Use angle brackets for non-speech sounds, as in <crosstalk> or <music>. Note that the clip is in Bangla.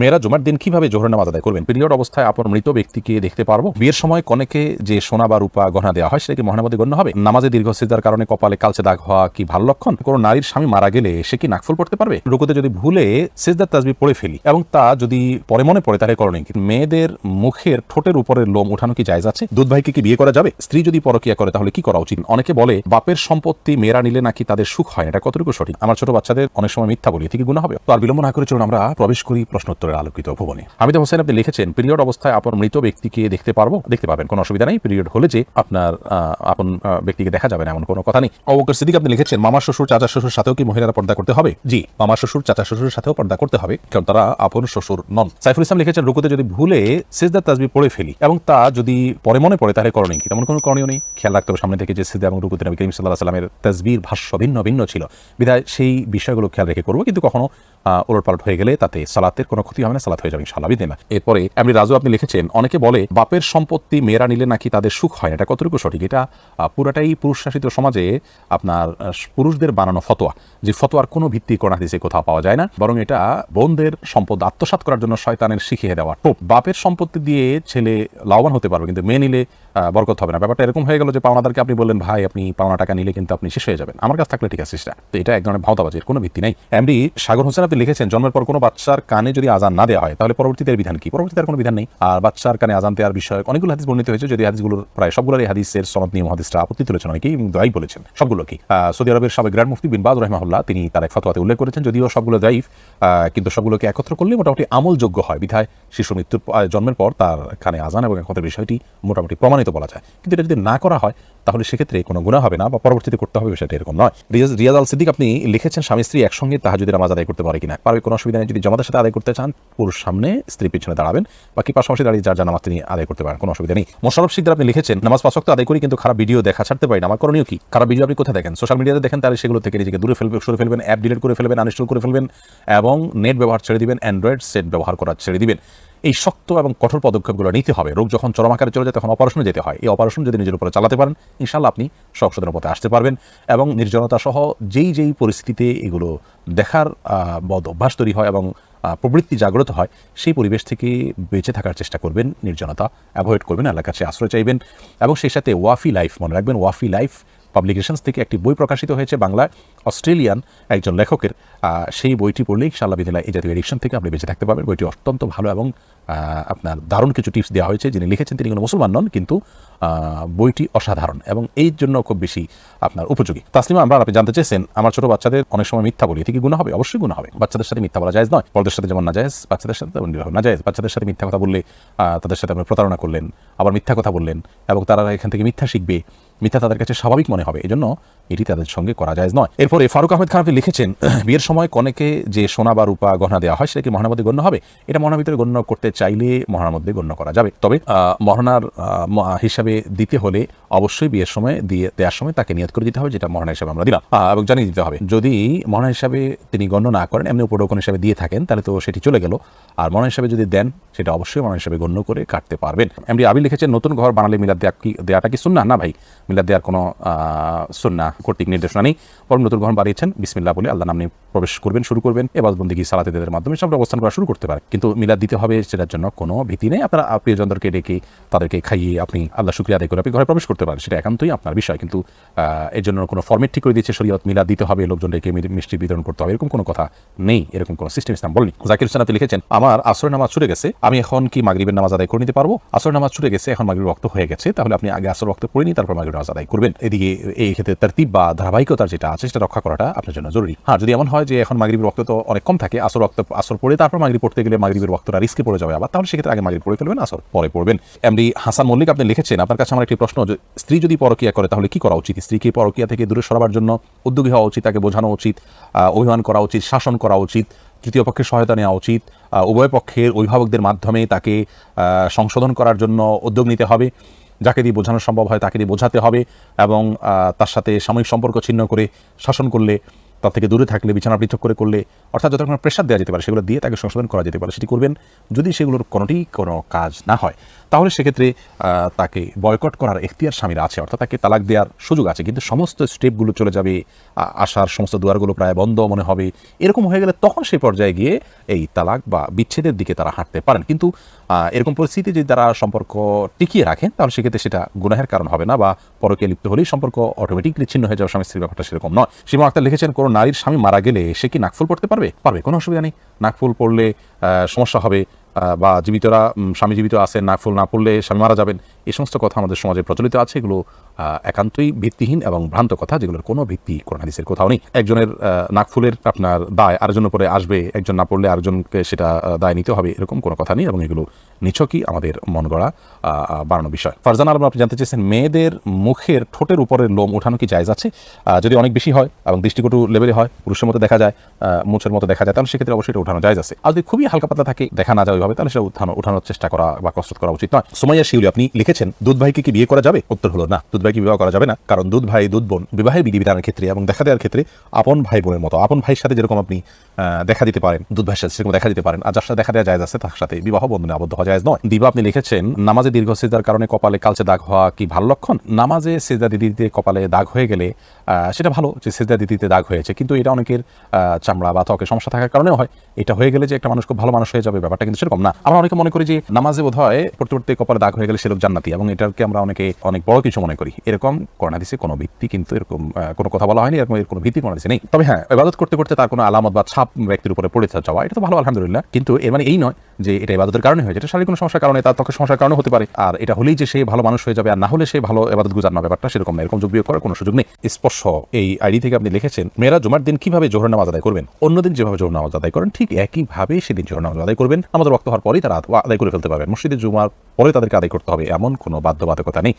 মেয়েরা জুমার দিন কীভাবে জোহর নামাজ আদায় করবেন? পিরিয়ড অবস্থায় আপন মৃত ব্যক্তিকে দেখতে পারব। বিয়ের সময় কনেকে যে সোনা বা রূপা গহনা দেওয়া হয়, সেটা কি মহানামতি গণ্য হবে? নামাজে দীর্ঘ কারণে কপালে কালচে দাগ হওয়া কি ভালো লক্ষণ? কোনো নারীর স্বামী মারা গেলে সে কি নাকফুল পড়তে পারবে? রুকুতে যদি ভুলে সিজদার তাজবি পড়ে ফেলি, এবং তা যদি পরে মনে পড়ে, তাহলে করণীয় কি? মেয়েদের মুখের ঠোঁটের উপরের লোম উঠানো কি জায়জ আছে? দুধ ভাইকে কি বিয়ে করা যাবে? স্ত্রী যদি পরকিয়া করে, তাহলে কি করা উচিত? অনেকে বলে, বাপের সম্পত্তি মেয়েরা নিলে নাকি তাদের সুখ হয়? এটা কতটুকু সঠিক? আমার ছোট বাচ্চাদের অনেক সময় মিথ্যা বলি, এতে কি গুণ হবে? তো আর বিলম্ব না করে চলুন, আমরা প্রবেশ করি প্রশ্নোত্তরের আলোকিত ভবনে। হামিদ হোসেন, আপনি লিখেছেন, পিরিয়ড অবস্থায় আপন মৃত ব্যক্তিকে দেখতে পারব, দেখতে পাবেন কোনো অসুবিধা নেই। পিরিয়ড হলে যে আপনার আপন ব্যক্তিকে দেখা যাবে না, এমন কোনো কথা নেই। অবকর সিদ্দিক, আপনি লিখেছেন মামা শ্বশুর চাচা শ্বশুর সাথেও কি মহিলারা পর্দা করতে হবে? জি মামা শ্বশুর চাচা শ্বশুরের সাথেও পর্দা করতে হবে, কারণ তারা আপন শ্বশুর নন। সাইফুল ইসলাম লিখেছেন, রুকুতে যদি ভুলে সিজদার তাজবি পড়ে ফেলি এবং তা যদি পরে মনে পড়ে, তাহলে করণীয় কি? তেমন কোনো করণীয় নেই। খেয়াল রাখতে হবে, সামনে থেকে যে সিজদা এবং রুকুতে নবী করিম সাল্লাহ সাল্লামের তাজবির ভাষ্য ভিন্ন ভিন্ন ছিল। বিধায় সেই বিষয়গুলো খেয়াল রেখে করব, কিন্তু কখনো ওলট পালট হয়ে গেলে তাতে সালাতের কোনো ক্ষতি হবে না সালাত হয়ে যাবে ইনশাল্লাহ বিদিন এরপরে এমনি রাজু আপনি লিখেছেন, অনেকে বলে বাপের সম্পত্তি মেয়েরা নিলে নাকি তাদের সুখ হয় না। এটা কতটুকু সঠিক এটা পুরোটাই পুরুষ শাসিত সমাজে আপনার পুরুষদের বানানো ফতোয়া, যে ফতোয়ার কোনো ভিত্তি কোন হাদিসে কোথাও পাওয়া যায় না, বরং এটা বোনদের সম্পদ আত্মসাত করার জন্য শয়তানের শিখিয়ে দেওয়া টোপ বাপের সম্পত্তি দিয়ে ছেলে লাভবান হতে পারবে, কিন্তু মেয়ে নিলে বরকত হবে না। ব্যাপারটা এরকম হয়ে গেল যে পাওনাদারকে আপনি বললেন, ভাই, আপনি পাওনা টাকা নিলে কিন্তু আপনি শেষ হয়ে যাবেন। আমার কাছে থাকলে ঠিক আছে সেটা তো এটা এক ধরনের ভাওতাবাজির কোনো ভিত্তি নেই। এমডি সাগর হোসেন, আপনি লিখেছেন, জন্মের পর কোনো বাচ্চার কানে যদি আজান না দেওয়া হয়, তাহলে পরবর্তীতে বিধান কি? পরবর্তীতে আর কোনো বিধান নেই। আর বাচ্চার কানে আজান দেওয়ার বিষয়ে অনেকগুলো হাদিস বর্ণিত হয়েছে যদি হাদিসগুলোর প্রায় সবগুলোর হাদিসের সনদ নিয়ে হাদিসটা আপত্তি তুলেছেন অনেকেই দয়াই বলেছেন সবগুলো কি। সৌদি আরবের সাবেক গ্র্যান্ড মুফতি বিন বাদ রহমাহুল্লাহ, তিনি তার এক ফতোয়াতে উল্লেখ করেছেন, যদিও সবগুলো দায়ীফ কিন্তু সবগুলোকে একত্র করলে মোটামুটি আমলযোগ্য হয়। বিধায় শিশু মৃত্যুর জন্মের পর তার কানে আজান এবং একত্রের বিষয়টি মোটামুটি প্রমাণিত বলা যায়। কিন্তু এটা যদি না করা হয়, তাহলে সেক্ষেত্রে কোনো গুণা হবে না বা পরবর্তীতে করতে হবে বিষয়টা এরকম নয়। রিয়াজ রিয়াজ আল সিদ্দিক, আপনি লিখেছেন স্বামী স্ত্রী একসঙ্গে তাহা যদি নামাজ আদায় করতে পারে কিনা? পারবে কোনো অসুবিধা নেই। যদি জমাতের সাথে আদায় করতে চান, পুরুষ সামনে স্ত্রী পিছনে দাঁড়াবেন। বাকি পাশাপাশি দাঁড়িয়ে যার যা তিনি আদায় করতে পারেন, কোনো অসুবিধা নেই। মোশারফ সিদ্দার আপনি লিখেছেন, নামাজ পাঁচ ওয়াক্ত আদায় করি কিন্তু খারাপ ভিডিও দেখা ছাড়তে পারি না। আমার করণীয় কি? খারাপ ভিডিও আপনি কোথায় দেখেন? সোশ্যাল মিডিয়াতে দেখেন, তাহলে সেগুলো থেকে নিজেকে দূরে ফেলবে, সরে ফেলবেন অ্যাপ ডিলিট করে ফেলবেন আনইনস্টল করে ফেলবেন এবং নেট ব্যবহার ছেড়ে দিবেন অ্যান্ড্রয়েড সেট ব্যবহার করা ছেড়ে দিবেন। এই শক্ত এবং কঠোর পদক্ষেপগুলো নিতে হবে। রোগ যখন চরম আকারে চলে যায়, তখন অপারেশনে যেতে হয়। এই অপারেশন যদি নিজের উপরে চালাতে পারেন ইনশাল্লাহ আপনি সংশোধনের পথে আসতে পারবেন এবং নির্জনতা সহ যেই যেই পরিস্থিতিতে এগুলো দেখার বদ অভ্যাস তৈরি হয় এবং প্রবৃত্তি জাগ্রত হয়, সেই পরিবেশ থেকে বেঁচে থাকার চেষ্টা করবেন নির্জনতা। অ্যাভয়েড করবেন, আল্লাহর কাছে আশ্রয় চাইবেন এবং সেই সাথে ওয়াফি লাইফ মনে রাখবেন। ওয়াফি লাইফ পাবলিকেশনস থেকে একটি বই প্রকাশিত হয়েছে বাংলায় অস্ট্রেলিয়ান একজন লেখকের। সেই বইটি পড়লেই ইনশাআল্লাহ বিদিলা এই জাতীয় এডিকশন থেকে আপনি বেঁচে থাকতে পারবেন। বইটি অত্যন্ত ভালো এবং আপনার দারুণ কিছু টিপস দেওয়া হয়েছে। যিনি লিখেছেন তিনি কোনো মুসলমান নন, কিন্তু বইটি অসাধারণ এবং এই জন্য খুব বেশি আপনার উপযোগী। তাসলিমা, আমরা আপনি জানতে চেয়েছেন আমার ছোট বাচ্চাদের অনেক সময় মিথ্যা বলি। এতে কি গুণ হবে? অবশ্যই গুণ হবে। বাচ্চাদের সাথে মিথ্যা বলা যায় নয়। বড়দের সাথে যেমন না যায় বাচ্চাদের সাথে তেমন না যায় বাচ্চাদের সাথে মিথ্যা কথা বললে তাদের সাথে আপনি প্রতারণা করলেন, আবার মিথ্যা কথা বললেন, এবং তারা এখান থেকে মিথ্যা শিখবে। মিথ্যা তাদের কাছে স্বাভাবিক মনে হবে। এজন্য এটি তাদের সঙ্গে করা যায় নয়। এরপরে ফারুক আহমেদ খান আপনি লিখেছেন, <clears throat> বিয়ের সময় কনেকে যে সোনা বা রূপা গহনা দেওয়া হয় সেটা কি মহানার মধ্যে গণ্য হবে। এটা মহানার ভিতরে গণ্য করতে চাইলে মহানার মধ্যে গণ্য করা যাবে। তবে মহানার হিসাবে দিতে হলে অবশ্যই বিয়ের সময় দিয়ে, দেওয়ার সময় তাকে নিয়ত করে দিতে হবে, যেটা মহানা হিসাবে আমরা দিলাম। এবং জানিয়ে দিতে হবে, যদি মহানা হিসাবে তিনি গণ্য না করেন, এমনি উপরোকন হিসাবে দিয়ে থাকেন, তাহলে তো সেটি চলে গেল। আর মহানা হিসাবে যদি দেন, সেটা অবশ্যই মহানা হিসাবে গণ্য করে কাটতে পারবেন। এমনি আবি লিখেছেন, নতুন ঘর বানালে মিলাদ দেওয়া কি দেওয়াটা কি শুননা না ভাই মিলাদ দেওয়ার কোনো সুন্না কর্তৃক নির্দেশনা নেই। বরং নতুন গ্রহণ বাড়িয়েছেন। বিসমিল্লা বলে আল্লাহ নাম নিয়ে প্রবেশ করবেন, শুরু করবেন এবার বন্দিগি সালাতেদের মাধ্যমে সব অবস্থান করা শুরু করতে পারে কিন্তু মিলাদ দিতে হবে সেটার জন্য কোনো ভীতি নেই। আপনারা প্রিয়জনদেরকে ডেকে তাদেরকে খাইয়ে আপনি আল্লাহ শুক্রিয়া আদায় করে আপনি ঘরে প্রবেশ করতে পারেন। সেটা একান্তই আপনার বিষয়। কিন্তু এর জন্য কোনো ফর্মেট ঠিক করে দিচ্ছে শরীয়ত, মিলাদ দিতে হবে, লোকজন ডেকে মিষ্টি বিতরণ করতে হবে, এরকম কোনো কথা নেই, এরকম কোনো সিস্টেম ইসলাম বলনি। জাকির হোসেন আপনি লিখেছেন, আমার আসর নামাজ ছুটে গেছে, আমি এখন কি মাগরিবের নামাজ আদায় করে নিতে পারব? আসর নামাজ ছুটে গেছে, এখন মাগরিব রক্ত হয়ে গেছে, তাহলে আপনি আগে আসর রক্ত পড়ে নিয়ে তারপর মাগরিব নামাজ আদায় করবেন। এদিকে এই ক্ষেত্রে তারতিব বা ধারাবাহিকতার যেটা আছে, সেটা রক্ষা করাটা আপনার জন্য জরুরি। হ্যাঁ যদি এমন হয় যে এখন মাগরিবের রক্ত তো অনেক কম থাকে, আসর রক্ত, আসর পড়ে তারপর মাগরিব পড়তে গেলে মাগরিবের রক্তটা রিস্কে পড়ে যাবে আবার। তাহলে সেক্ষেত্রে আগে মাগরিব পড়ে ফেলবেন, আসর পরে পড়বেন। এমডি হাসান মল্লিক আপনি লিখেছেন, আপনার কাছে আমার একটি প্রশ্ন যে, স্ত্রী যদি পরকিয়া করে তাহলে কি করা উচিত? স্ত্রীকে পরকিয়া থেকে দূরে সরাবার জন্য উদ্যোগী হওয়া উচিত, তাকে বোঝানো উচিত অভিমান করা উচিত, শাসন করা উচিত, তৃতীয় পক্ষের সহায়তা নেওয়া উচিত উভয় পক্ষের অভিভাবকদের মাধ্যমে তাকে সংশোধন করার জন্য উদ্যোগ নিতে হবে, যাকে দিয়ে বোঝানো সম্ভব হয় তাকে দিয়ে বোঝাতে হবে এবং তার সাথে সাময়িক সম্পর্ক ছিন্ন করে শাসন করলে তার থেকে দূরে থাকলে, বিছানা পৃথক করে করলে, অর্থাৎ যত রকমের প্রেশার দেওয়া যেতে পারে, সেগুলো দিয়ে তাকে সংশোধন করা যেতে পারে। সেটি করবেন যদি সেগুলোর কোনোটি কোনো কাজ না হয়। তাহলে সেক্ষেত্রে তাকে বয়কট করার এখতিয়ার স্বামীর আছে, অর্থাৎ তাকে তালাক দেওয়ার সুযোগ আছে। কিন্তু সমস্ত স্টেপগুলো চলে যাবে আসার সমস্ত দুয়ারগুলো প্রায় বন্ধ মনে হবে। এরকম হয়ে গেলে তখন সেই পর্যায়ে গিয়ে এই তালাক বা বিচ্ছেদের দিকে তারা হাঁটতে পারেন। কিন্তু এরকম পরিস্থিতি যদি তারা সম্পর্ক টিকিয়ে রাখেন, তাহলে সেক্ষেত্রে সেটা গুনাহের কারণ হবে না বা পরকে লিপ্ত হলেই সম্পর্ক অটোমেটিকলি ছিন্ন হয়ে যাওয়া স্বামী স্ত্রীর ব্যাপারটা সেরকম নয়। সীমা আক্তার লিখেছেন কোনো নারীর স্বামী মারা গেলে সে কি নাকফুল পড়তে পারবে? পারবে, কোনো অসুবিধা নেই। নাকফুল পড়লে সমস্যা হবে। বা জীবিতরা স্বামী জীবিত আছেন নাকফুল না পড়লে স্বামী মারা যাবেন, এই সমস্ত কথা আমাদের সমাজে প্রচলিত আছে, এগুলো একান্তই ভিত্তিহীন এবং ভ্রান্ত কথা, যেগুলোর কোনো ভিত্তি কোরআন হাদিসের কোথাও নেই। একজনের নাকফুলের আপনার দায় আরেকজনের উপরে আসবে, একজন না পড়লে আরেকজনকে সেটা দায় নিতে হবে, এরকম কোনো কথা নেই এবং এগুলো নিছকই আমাদের মন গড়া বাড়ানো বিষয়। ফারজান আলম, আপনি জানতে চেয়েছেন, মেয়েদের মুখের ঠোঁটের উপরের লোম ওঠানো কি জায়জ আছে? যদি অনেক বেশি হয় এবং দৃষ্টিকটু লেভেলে হয়, পুরুষের মতো দেখা যায় মুছের মতো দেখা যায়, তাহলে সেক্ষেত্রে অবশ্যই এটা উঠানো যায় আছে। আর যদি খুবই হালকা পাতলা থাকে, দেখা না যায় ওইভাবে তাহলে সেটা উঠানো, উঠানোর চেষ্টা করা বা কসরত করা উচিত নয়। সোমাইয়া শিউলি, আপনি লিখেছেন, দুধ ভাইকে কি বিয়ে করা যাবে? উত্তর হলো, না, দুধ ভাইকে বিবাহ করা যাবে না, কারণ দুধ ভাই, দুধ বোন বিবাহের বিধিবিধানের ক্ষেত্রে এবং দেখা দেওয়ার ক্ষেত্রে আপন ভাই বোনের মতো, আপন ভাইয়ের সাথে যেরকম আপনি দেখা দিতে পারেন, দুধ ভাইয়ের সাথে সেরকম দেখা দিতে পারেন, আর যার সাথে দেখা দেওয়া যায় আছে, তার সাথে বিবাহ বন্ধনে আবদ্ধ হওয়া যায় নয়। দিবা, আপনি লিখেছেন, নামাজে দীর্ঘ সেজার কারণে কপালে কালচে দাগ হওয়া কি ভালো লক্ষণ? নামাজে সেজা দিদিতে কপালে দাগ হয়ে গেলে সেটা ভালো যে সেজা দিদিতে দাগ হয়েছে, কিন্তু এটা অনেকের চামড়া বা ত্বকের সমস্যা থাকার কারণেও হয়। এটা হয়ে গেলে যে একটা মানুষ খুব ভালো মানুষ হয়ে যাবে, ব্যাপারটা কিন্তু সেরকম না। আমরা অনেকে মনে করি যে নামাজে বোধ হয় পড়তে পড়তে কপালে দাগ হয়ে গেলে সে লোক জান্নাতি এবং এটাকে আমরা অনেকে অনেক বড় কিছু মনে করি। এরকম করোনাদিসে কোনো ভিত্তি কিন্তু এরকম কোনো কথা বলা হয়নি, এরকম এর কোনো ভিত্তি করোনাদিসে নেই। তবে হ্যাঁ ইবাদত করতে করতে তার কোনো আলামত বা ছাপ ব্যক্তির উপরে পড়ে যাওয়া, এটা তো ভালো, আলহামদুলিল্লাহ। কিন্তু এর মানে এই নয় যে এটা ইবাদতের কারণে হয়েছে। এটা শারীরিক কোনো সমস্যার কারণে, তার ত্বকের সমস্যার কারণে হতে পারে। আর এটা হলেই যে সে ভালো মানুষ হয়ে যাবে আর না হলে সে ভালো ইবাদত গুজার না, ব্যাপারটা সেরকম না। এরকম যোগ বিয়োগ করার কোনো সুযোগ নেই। স্পর্শ, এই আইডি থেকে আপনি লিখেছেন, মেয়েরা জুমার দিন কীভাবে জোহর নামাজ আদায় করবেন? অন্যদিন যেভাবে জোহর নামাজ আদায় করেন, ঠিক একইভাবে সেদিন জোহর নামাজ আদায় করবেন। আমাদের রক্ত হওয়ার পরেই তারা আদায় করে ফেলতে পারবেন। মসজিদে জুমার পরে তাদেরকে আদায় করতে হবে, এমন কোনো বাধ্যবাধকতা নেই।